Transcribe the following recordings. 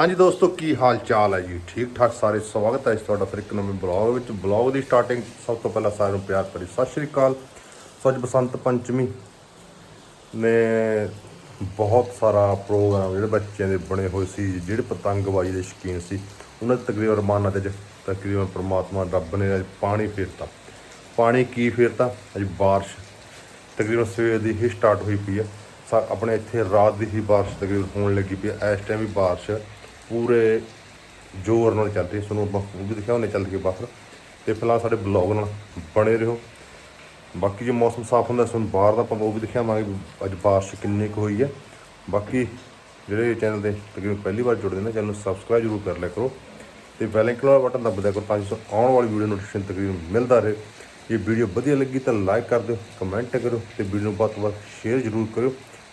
ਹਾਂਜੀ ਦੋਸਤੋ, ਕੀ ਹਾਲ ਚਾਲ ਹੈ ਜੀ? ਠੀਕ ਠਾਕ ਸਾਰੇ, ਸਵਾਗਤ ਹੈ ਇਸ ਤੁਹਾਡਾ ਫਿਰ ਇੱਕ ਨਵੇਂ ਬਲੌਗ ਵਿੱਚ। ਬਲੌਗ ਦੀ ਸਟਾਰਟਿੰਗ ਸਭ ਤੋਂ ਪਹਿਲਾਂ ਸਾਰਿਆਂ ਨੂੰ ਪਿਆਰ ਭਰੀ ਸਤਿ ਸ਼੍ਰੀ ਅਕਾਲ। ਸੋ ਬਸੰਤ ਪੰਚਮੀ ਨੇ ਬਹੁਤ ਸਾਰਾ ਪ੍ਰੋਗਰਾਮ ਜਿਹੜੇ ਬੱਚਿਆਂ ਦੇ ਬਣੇ ਹੋਏ ਸੀ, ਜਿਹੜੇ ਪਤੰਗਬਾਜ਼ੀ ਦੇ ਸ਼ੌਕੀਨ ਸੀ, ਉਹਨਾਂ ਦੇ ਤਕਰੀਬਨ ਰਮਾਨਾ ਤੇ ਤਕਰੀਬਨ ਪ੍ਰਮਾਤਮਾ ਰੱਬ ਨੇ ਅੱਜ ਪਾਣੀ ਫੇਰਤਾ। ਪਾਣੀ ਕੀ ਫੇਰਤਾ? ਅੱਜ ਬਾਰਿਸ਼। ਤਕਰੀਬਨ ਸਵੇਰ ਦੀ ਹੀ ਸਟਾਰਟ ਹੋਈ ਪਈ ਹੈ। ਸਾ- ਆਪਣੇ ਇੱਥੇ ਰਾਤ ਦੀ ਹੀ ਬਾਰਿਸ਼ ਤਕਰੀਬਨ ਹੋਣ ਲੱਗੀ ਪਈ ਹੈ। ਇਸ ਟਾਈਮ ਵੀ ਬਾਰਿਸ਼ ਪੂਰੇ ਜ਼ੋਰ ਨਾਲ ਚੱਲ ਰਹੀ ਤੁਹਾਨੂੰ ਆਪਾਂ ਉਹ ਵੀ ਦਿਖਾਉਣੇ ਚੱਲ ਕੇ ਬਾਹਰ। ਤੇ ਫਿਲਹਾਲ ਸਾਡੇ ਬਲੌਗ ਨਾਲ ਬਣੇ ਰਹੋ। ਬਾਕੀ ਜੇ ਮੌਸਮ ਸਾਫ਼ ਹੁੰਦਾ, ਤੁਹਾਨੂੰ ਬਾਹਰ ਦਾ ਆਪਾਂ ਉਹ ਵੀ ਦਿਖਾਵਾਂਗੇ ਵੀ ਅੱਜ ਬਾਰਿਸ਼ ਕਿੰਨੀ ਕੁ ਹੋਈ ਹੈ। ਬਾਕੀ ਜਿਹੜੇ ਚੈਨਲ ਦੇ ਤਕਰੀਬਨ ਪਹਿਲੀ ਵਾਰ ਜੁੜਦੇ ਨੇ, ਚੈਨਲ ਨੂੰ ਸਬਸਕ੍ਰਾਈਬ ਜ਼ਰੂਰ ਕਰ ਲਿਆ ਕਰੋ। ਤੇ ਬੈਲ ਆਈਕਨ ਵਾਲਾ ਬਟਨ ਦਬਾ ਦਿਆ ਕਰੋ ਤਾਂ ਜੋ ਆਉਣ ਵਾਲੀ ਵੀਡੀਓ ਨੋਟੀਫਿਕੇਸ਼ਨ ਤਕਰੀਬਨ ਮਿਲਦਾ ਰਹੇ। ਜੇ ਵੀਡੀਓ ਵਧੀਆ ਲੱਗੀ ਤਾਂ ਲਾਈਕ ਕਰ ਦਿਓ ਕਮੈਂਟ ਕਰੋ ਤੇ ਵੀਡੀਓ ਨੂੰ ਵੱਧ ਤੋਂ ਵੱਧ ਸ਼ੇਅਰ ਜ਼ਰੂਰ ਕਰਿਓ।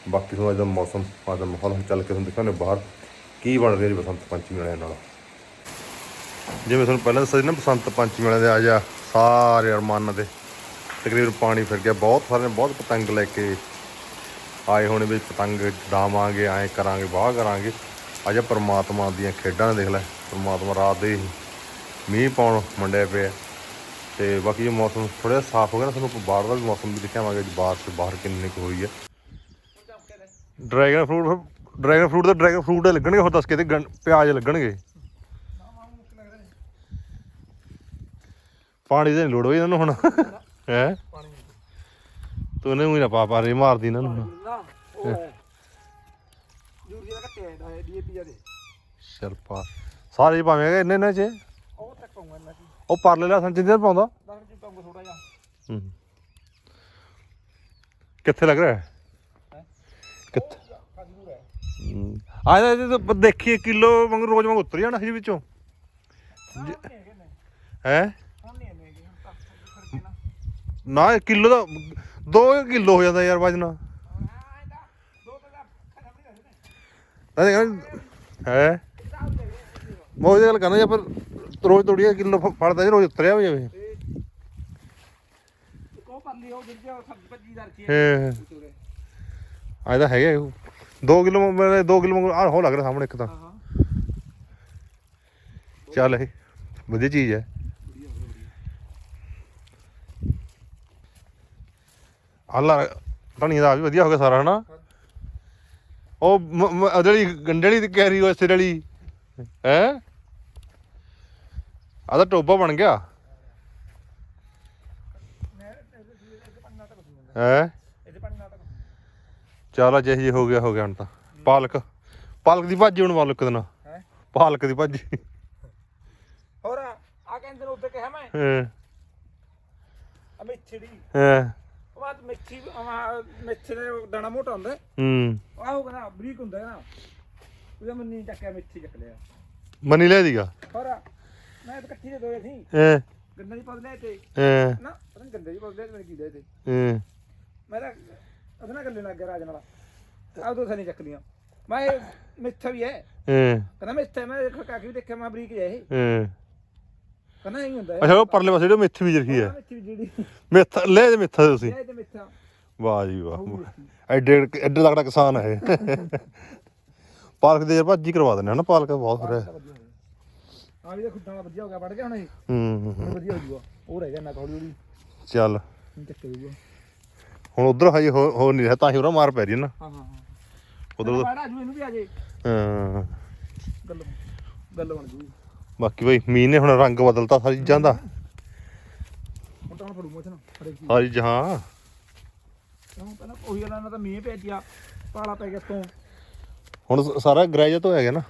ਬਾਕੀ ਤੁਹਾਨੂੰ ਅੱਜ ਦਾ ਮੌਸਮ, ਅੱਜ ਦਾ ਮਾਹੌਲ ਚੱਲ ਕੇ ਤੁਹਾਨੂੰ ਦਿਖਾਉਂਦੇ ਬਾਹਰ। ਕੀ ਬਣ ਰਿਹਾ ਜੀ ਬਸੰਤ ਪੰਚਮੀ ਵਾਲਿਆਂ ਨਾਲ? ਜਿਵੇਂ ਤੁਹਾਨੂੰ ਪਹਿਲਾਂ ਦੱਸਿਆ ਸੀ ਨਾ ਬਸੰਤ ਪੰਚਮੀ ਵਾਲਿਆਂ ਦੇ ਆ ਜਾ ਸਾਰੇ ਅਰਮਾਨਾਂ ਦੇ। ਤਕਰੀਬਨ ਪਾਣੀ ਫਿਰ ਗਿਆ ਬਹੁਤ ਸਾਰੇ ਨੇ ਬਹੁਤ ਪਤੰਗ ਲੈ ਕੇ ਆਏ ਹੋਣੇ ਵੀ ਪਤੰਗ ਡਾਵਾਂਗੇ ਐਂ ਕਰਾਂਗੇ ਵਾਹ ਕਰਾਂਗੇ। ਅੱਜ ਪਰਮਾਤਮਾ ਦੀਆਂ ਖੇਡਾਂ ਦੇਖ ਲੈ ਪਰਮਾਤਮਾ ਰਾਤ ਦੇ ਮੀਂਹ ਪਾਉਣ ਮੰਡਿਆ ਪਿਆ। ਤੇ ਬਾਕੀ ਜੇ ਮੌਸਮ ਥੋੜਾ ਸਾਫ਼ ਹੋ ਗਿਆ ਨਾ ਤੁਹਾਨੂੰ ਬਾਹਰ ਦਾ ਵੀ ਮੌਸਮ ਵੀ ਦਿਖਾਵਾਂਗੇ ਅੱਜ ਬਾਰਿਸ਼ ਬਾਹਰ ਕਿੰਨੀ ਕੁ ਹੋਈ ਹੈ ਡਰੈਗਨ ਫਰੂਟ ਡਰੈਗਨ ਫਰੂਟ ਦਾ ਡਰੈਗਨ ਫਰੂਟ ਦੇ ਲੱਗਣਗੇ ਹੋਰ ਦੱਸ ਕੇ ਤੇ ਗੰ- ਪਿਆਜ਼ ਲੱਗਣਗੇ। ਪਾਣੀ ਦੇ ਨੀ ਲੋੜ ਹੋਈ ਇਹਨਾਂ ਨੂੰ ਹੁਣ। ਹੈ? ਤੂੰ ਨੇ ਵੀ ਨਾ ਪਾ ਪਾ ਰੇ ਮਾਰਦੀ ਇਹਨਾਂ ਨੂੰ। ਹੁਣ। ਨਾ ਉਹ ਹੈ ਯੂਰੀਆ ਦਾ ਕੱਟਿਆ ਇਹਦਾ ਡੀਏਪੀ ਆ ਦੇ ਚੱਲ ਪਾ ਸਾਰੇ ਹੀ ਪਾਵੇਂਗੇ ਇੰਨੇ ਇੰਨੇ ਚ? ਉਹ ਤੱਕ ਪਾਉਂਗਾ ਇਹਨਾਂ ਕੀ ਉਹ ਪਰਲੇ ਲਸਣ ਚ ਨਹੀਂ ਪਾਉਂਦਾ? 10 ਰੁਪਏ ਪਾਉਂਗਾ ਥੋੜਾ ਜਿਹਾ। ਹੂੰ। ਕਿੱਥੇ ਲੱਗ ਰਿਹਾ? ਹੈ? ਹੈਂ? ਕਿੱਥੇ ਹੈ ਹੂੰ। ਆ ਤਾਂ ਦੇਖੀਏ ਕਿਲੋ ਵਾਂਗ ਰੋਜ਼ ਵਾਂਗ ਉਤਰ ਜਾਣਾ ਸੀ ਵਿੱਚੋਂ। ਹੈ? ਨਾ ਕਿਲੋ ਦਾ 2 ਕਿਲੋ ਹੋ ਜਾਂਦਾ ਯਾਰ ਵਜਨ। ਹਾਂ? ਇਹਦਾ ਦੋ ਹੈ ਗੱਲ ਕਰਨਾ ਜੇ ਪਰ ਰੋਜ਼ ਤੋੜੀਏ ਕਿਲੋ ਫੜਦਾ ਜੇ ਰੋਜ਼ ਉਤਰਿਆ ਹੋ ਜਾਵੇ। ਪਰਲੀ ਉਹ ਜਿਹੜੀ ਉਹ ਸਬਜ਼ੀ ਭੱਜੀ ਦਾ ਰੱਖੀ ਹਾਂ। ਉਰੇ। ਆ ਇਹਦਾ ਹੈਗਾ 2 ਕਿਲੋ ਮੇਰੇ 2 ਕਿਲੋ ਆ ਹੋ ਲੱਗ ਰਿਹਾ ਸਾਹਮਣੇ ਇੱਕ ਤਾਂ ਚੱਲ ਇਹ ਵਧੀਆ ਚੀਜ਼ ਹੈ ਅੱਲਾ ਧਨੀਆ ਦਾ ਵੀ ਵਧੀਆ ਹੋ ਗਿਆ ਸਾਰਾ ਹਨਾ ਉਹ ਜਿਹੜੀ ਗੰਡੜੀ ਦੀ ਕੈਰੀ ਉਹ ਸਿਰ ਵਾਲੀ ਹੈ ਆ ਤਾਂ ਟੋਬਾ ਬਣ ਗਿਆ ਹੈ ਚੱਲ ਜੇ ਜੇ ਹੋ ਗਿਆ ਹੋ ਗਿਆ ਹੁਣ ਤਾਂ। ਪਾਲਕ। ਪਾਲਕ ਦੀ ਭਾਜੀ ਹੁਣ ਪਾਲਕ ਦੇ ਨਾਲ ਹੈ? ਪਾਲਕ ਦੀ ਭਾਜੀ। ਹੋਰ ਆ ਕਹਿੰਦੇ ਨੇ ਉੱਤੇ ਕਿਹਾ ਮੈਂ। ਹਾਂ। ਆ ਮਿੱਠੜੀ। ਹਾਂ। ਉਹ ਬਾਅਦ ਮਿੱਠੀ ਮਿੱਠੇ ਦਾ ਦਾਣਾ ਮੋਟਾ ਹੁੰਦਾ। ਹੂੰ। ਆਹੋ ਕਹਿੰਦਾ ਬਰੀਕ ਹੁੰਦਾ ਨਾ ਉਹਦਾ ਮੈਂ ਨਹੀਂ ਚੱਕਿਆ ਮਿੱਠੀ ਚੱਕ ਲਿਆ। ਮਨੀ ਲੈ ਦੀਗਾ ਹੋਰ ਮੈਂ ਤਾਂ ਇਕੱਠੀ ਦੇ ਦੋਏ ਸੀ। ਹਾਂ। ਗੰਨੇ ਦੀ ਪੌਦੇ ਤੇ। ਹਾਂ। ਨਾ ਪਤਾ ਗੰਨੇ ਦੀ ਪੌਦੇ ਤੇ ਕੀ ਦੇ ਤੇ ਹਾਂ। ਮੈਂ ਤਾਂ ਨਾਲ ਗੱਲੇ ਲੱਗ ਗਿਆ ਰਾਜ ਨਾਲ। ਆਹ ਦੋ ਥਾਨੀ ਚੱਕ ਲੀਆਂ ਮੈਂ ਇਹ ਮਿੱਠਾ ਵੀ ਹੈ। ਹਾਂ। ਕਹਿੰਦਾ ਹੈ। ਮੈਂ ਦੇਖੋ ਕਾਕੀ ਵੀ ਦੇਖਿਆ ਮੈਂ ਬਰੀਕ ਜਿਹਾ ਇਹ। ਹਾਂ। ਕਹਿੰਦਾ ਇਹ ਹੁੰਦਾ ਹੈ। ਅੱਛਾ ਉਹ ਪਰਲੇ ਪਾਸੇ ਜਿਹੜੀ ਮਿੱਥ ਵੀ ਰੱਖੀ ਹੈ। ਮਿੱਠੀ ਵੀ ਜਿਹੜੀ। ਮਿੱਥ ਲੈ ਦੇ ਮਿੱਥਾ ਤੁਸੀਂ। ਇਹ ਤੇ ਮਿੱਠਾ। ਵਾਹ ਜੀ ਵਾਹ। ਐਡੇ ਐਡੇ ਤਕੜਾ ਕਿਸਾਨ ਹੈ ਇਹ। ਪਾਲਕ ਦੇ ਯਾਰ ਭਾਜੀ ਕਰਵਾ ਦਿੰਦੇ ਹਨਾ ਪਾਲਕ ਬਹੁਤ ਫਿਰ। ਆ ਵੀ ਦੇਖੋ ਦਾਣਾ ਵਧੀਆ ਹੋ ਗਿਆ ਵੜ ਗਿਆ ਹੁਣ ਇਹ। ਹੂੰ ਹੁਣ ਵਧੀਆ ਹੋ ਜੂਗਾ। ਉਹ ਰਹਿ ਗਿਆ ਨਾ ਹੌਲੀ ਹੌਲੀ ਚੱਲ ਚੱਕੇ ਜੂਗਾ ਹੁਣ ਉਧਰ ਹਜੇ ਹੋ ਹੋ ਨਹੀਂ ਰਿਹਾ ਤਾਂ ਹੀ ਉਹਦਾ ਮਾਰ ਪੈ ਰਹੀ ਹੈ ਨਾ। ਹਾਂ ਹਾਂ ਉਧਰ ਬਾੜਾ ਜੂ ਇਹਨੂੰ ਵੀ ਆ ਜੇ। ਹਾਂ। ਗੱਲ ਗੱਲ ਬਣ ਜੂਗੀ ਬਾਕੀ ਬਈ ਮੀਂਹ ਨੇ ਹੁਣ ਰੰਗ ਬਦਲਤਾ ਸਾਰੀ ਚੀਜ਼ਾਂ ਦਾ। ਹੁਣ ਤਾਂ ਹੁਣ ਫੜੂ ਮੋਚ ਨਾ ਹਰੇਕ ਚੀਜ਼ ਸਾਰੀ ਜਹਾਂ ਹੁਣ ਪਹਿਲਾਂ ਉਹੀ ਗੱਲ ਨਾਲ ਤਾਂ ਮੀਂਹ ਪੈ ਗਿਆ ਪਾਲਾ ਪੈ ਗਿਆ ਤੋਂ ਹੁਣ ਸ- ਸਾਰਾ ਗ੍ਰੈਜਤ ਹੋਇਆ ਗਿਆ ਨਾ।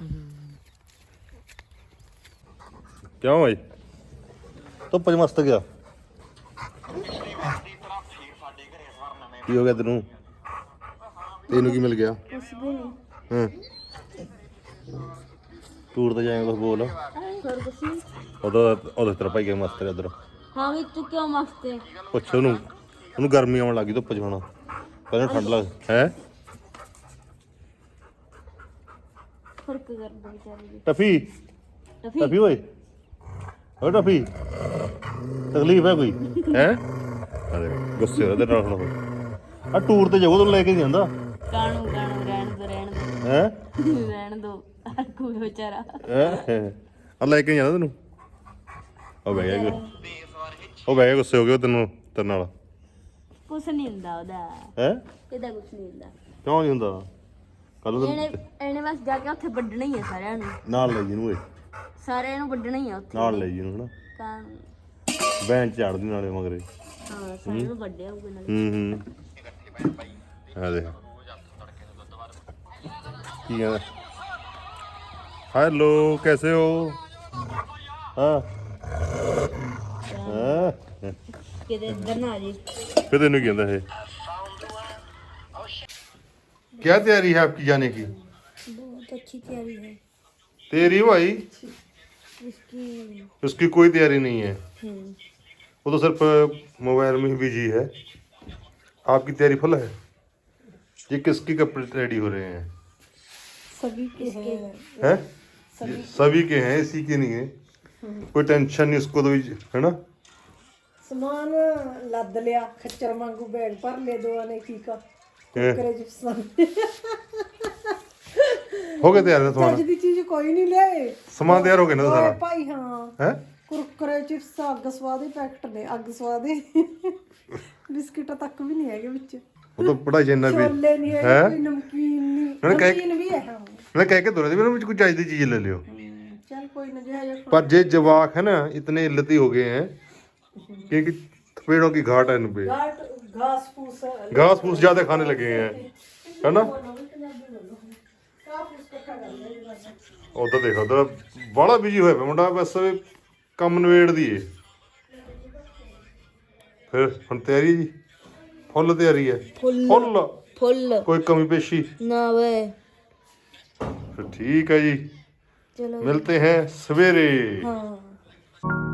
ਕਿਉਂ ਭਾਈ ਧੁੱਪ ਚ ਮਸਤ ਗਿਆ। ਕੀ ਹੋ ਗਿਆ ਤੈਨੂੰ? ਤੈਨੂੰ ਕੀ ਮਿਲ ਗਿਆ? ਕੁਛ ਵੀ ਨਹੀਂ ਹਾਂ? ਟੂਰ ਤੇ ਜਾਏਗਾ ਕੁਝ ਬੋਲ। ਹੋਰ ਕੁਛ ਨਹੀਂ ਉਦੋਂ ਉਦੋਂ ਤੇਰਾ ਭਾਈ ਗਿਆ ਮਸਤ ਰਿਹਾ ਉਧਰ? ਹਾਂ ਵੀ ਤੂੰ ਕਿਉਂ ਮਸਤੇ ਪੁੱਛ ਉਹਨੂੰ। ਉਹਨੂੰ ਗਰਮੀ ਆਉਣ ਲੱਗੀ ਧੁੱਪ ਹੁਣ। ਪਹਿਲਾਂ ਠੰਡ ਲੱਗ ਹੈ? ਫ਼ਰਕ ਕਰਦਾ ਵਿਚਾਰੀ ਦੀ। ਟਫੀ? ਟਫੀ? ਟਫੀ ਓਏ। ਓ ਟਫੀ। ਤਕਲੀਫ ਹੈ ਕੋਈ? ਹੈ? ਅਰੇ ਗੁੱਸੇ ਉਹਦੇ ਨਾਲ ਹੁਣ। ਆ ਟੂਰ ਤੇ ਜਾਊਗਾ ਤੈਨੂੰ ਲੈ ਕੇ ਨਹੀਂ ਜਾਂਦਾ। ਕਾਣੂ ਕਾਣੂ ਰਹਿਣ ਦੋ ਰਹਿਣ ਦੋ। ਹੈ? ਰਹਿਣ ਦੋ। ਕੋਈ ਵਿਚਾਰਾ। ਆ ਲੈ ਕੇ ਜਾਣਾ ਤੈਨੂੰ। ਉਹ ਬਹਿ ਗਿਆ ਉਹ ਬਹਿ ਗਿਆ ਗੁੱਸੇ ਹੋ ਗਿਆ ਉਹ ਤੈਨੂੰ ਤੇਰੇ ਨਾਲ। ਕੁਛ ਨਹੀਂ ਹੁੰਦਾ ਉਹਦਾ। ਹੈ? ਇਹਦਾ ਕੁਛ ਨਹੀਂ ਹੁੰਦਾ। ਕਿਉਂ ਨਹੀਂ ਹੁੰਦਾ? ਕੱਲ ਇਹਨੇ ਇਹਨੇ ਬਸ ਜਾ ਕੇ ਉੱਥੇ ਵੱਢਣਾ ਹੀ ਆ ਸਾਰਿਆਂ ਨੂੰ। ਨਾਲ ਲੈ ਜੀ ਨੂੰ ਏ ਸਾਰਿਆਂ ਨੂੰ ਵੱਢਣਾ ਹੀ ਆ ਉੱਥੇ। ਨਾਲ ਲੈ ਜੀ ਨੂੰ ਹਨਾ। ਕਾਂ ਬੈਂਚ ਝਾੜਦੀ ਨਾਲੇ ਮਗਰੇ। ਹਾਂ ਸਾਰਿਆਂ ਨੂੰ ਵੱਢਿਆ ਹੋਊਗਾ ਨਾਲੇ। ਹੂੰ ਹੂੰ। ਆ ਦੇ ਕੀ ਹੈ ਹੈਲੋ ਕੈਸੇ ਹੋ ਹਾਂ ਹਾਂ ਕਿਤੇ ਇੱਧਰ ਨਾ ਆ ਜੀ फिर तेन कहता है क्या तैयारी है आपकी जाने की बहुत अच्छी तैयारी है तेरी भाई इसकी उसकी कोई तैयारी नहीं है हम्म, वो तो सिर्फ मोबाइल में ही बिजी है आपकी तैयारी फुल है? ये किसकी कप रेडी हो रहे हैं? सभी के हैं। है? सभी, के हैं इसी के नहीं है। हम्म। कोई टेंशन नहीं उसको तो है ना? समान लद लिया खच्चर मांगू बैग पर ले दो आने की का। करे जो समान हो गए तैयार है समान? चीज़ कोई नहीं ले समान तैयार हो गए ना सारा? भाई हाँ। हैं? ਕੁਰਕਰੇ ਚਿਪਸ ਅੱਗ ਸਵਾਦੇ ਪੈਕਟ ਨੇ ਅੱਗ ਸਵਾਦੇ ਬਿਸਕਿਟਾਂ ਤੱਕ ਵੀ ਨਹੀਂ ਹੈਗੇ ਵਿੱਚ वो तो बड़ा चेना भी ਛੋਲੇ ਨਹੀਂ हैं? ਹੈਗੇ ਕੋਈ ਨਮਕੀਨ ਨਹੀਂ ਨਾਲੇ ਕਹਿ- ਨਮਕੀਨ ਵੀ ਹੈ ਹਾਂ मैं कह के दो रहे थे मेरे मुझे कुछ चाहिए चीज ले लियो ਚੱਲ ਕੋਈ ਨਾ ਜਿਹਾ ਜਿਹਾ पर जे जवाक है ना इतने इल्लती हो गए हैं क्योंकि पेड़ों की घाट है इन पे ਘਾਟ ਘਾਸ ਫੂਸ घास फूस ज्यादा खाने लगे हैं है ना ਉਧਰ ਦੇਖੋ ਉਧਰ ਬੜਾ ਬਿਜੀ ਹੋਇਆ ਪਿਆ ਮੁੰਡਾ ਬਸ ਕੰਮ ਨਵੇੜ ਦੀ ਏ ਫਿਰ ਹੁਣ ਤਿਆਰੀ ਜੀ? ਫੁੱਲ ਤਿਆਰੀ ਹੈ। ਫੁੱਲ। ਫੁੱਲ। ਫੁੱਲ। ਕੋਈ ਕਮੀ ਪੇਸ਼ੀ? ਨਾ ਵੇ। ਫਿਰ ਠੀਕ ਹੈ ਜੀ। ਚਲੋ। ਮਿਲਤੇ ਹੈ ਸਵੇਰੇ। ਹਾਂ।